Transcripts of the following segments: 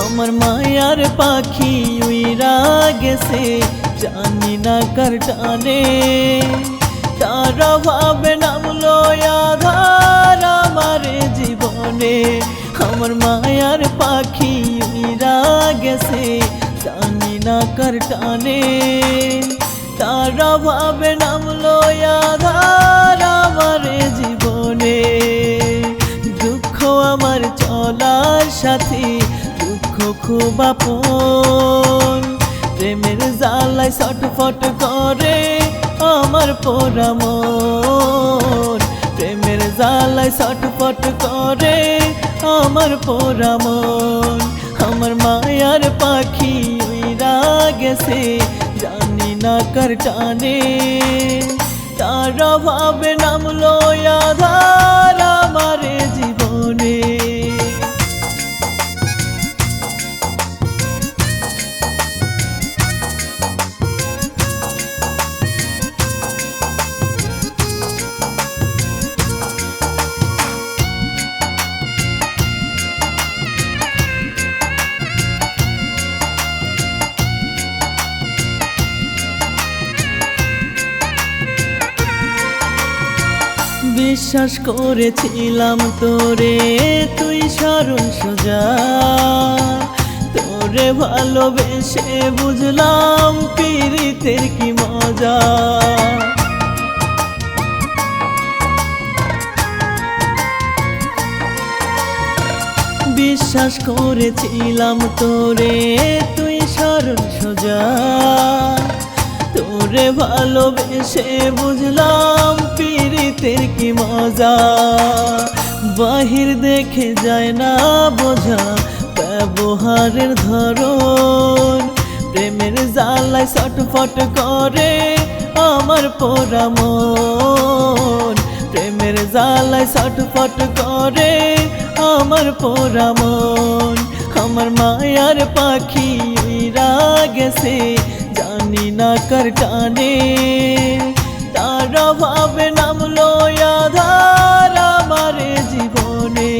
আমার মায়ার পাখি উইরা গেছে জানি না কার টানে। তার ভাবে নামলো আধার আমার জীবনে। আমার মায়ার পাখি উইরা গেছে জানি না কার টানে। তার ভাবে নামলো আধার আমার জীবনে। দুঃখ আমার চলার সাথে খুব আপন। প্রেমের জালায় ছটফট করে আমার পোড়ামন প্রেমের জালায় ছটফট করে আমার পোড়ামন আমার মায়ার পাখি উইরা গেছে, জানি না কার টানে। তার ভাবে নামলো আধার। বিশ্বাস করেছিলাম তোরে, তুই সরল সোজা। তোরে ভালোবেসে বুঝলাম পীড়িতের কি মজা। বিশ্বাস করেছিলাম তোরে, তুই সরল সোজা। তোরে ভালোবেসে বুঝলাম পীড়িতের কি মজা? বাহির দেখে যায় না বোঝা ব্যবহারের ধরন। প্রেমের জালায় ছটফট করে আমার পোড়ামন প্রেমের জালায় ছটফট করে আমার পোড়ামন আমার মায়ার পাখি উইরা গেছে, জানি না কার টানে জীবনে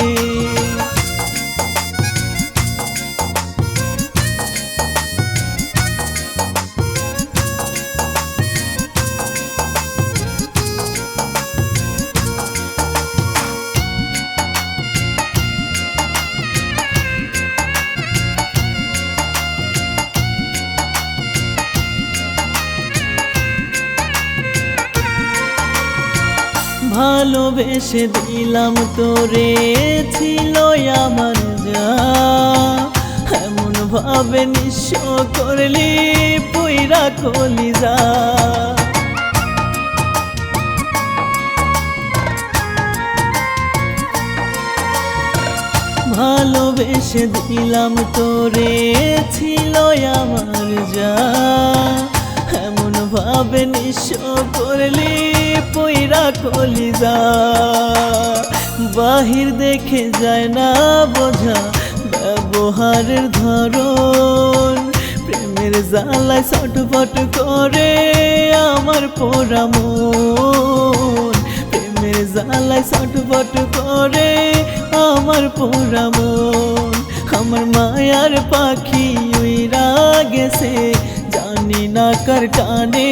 ভালোবেসে দিলাম তোরে ছিল আমার যা এমন ভাবে নিঃস্ব করলি, পুইরা কলি যা ভালোবেসে দিলাম তোরে ছিল আমার যা ভাবে নিঃস্ব করলি পইরা কলিজা। বাহির দেখে যায় না বোঝা ব্যবহারের ধরন। প্রেমের জালায় ছটফট করে আমার পোড়ামন প্রেমের জালায় ছটফট করে আমার পোড়ামন আমার মায়ার পাখি উইরা গেছে। জানি না কার টানে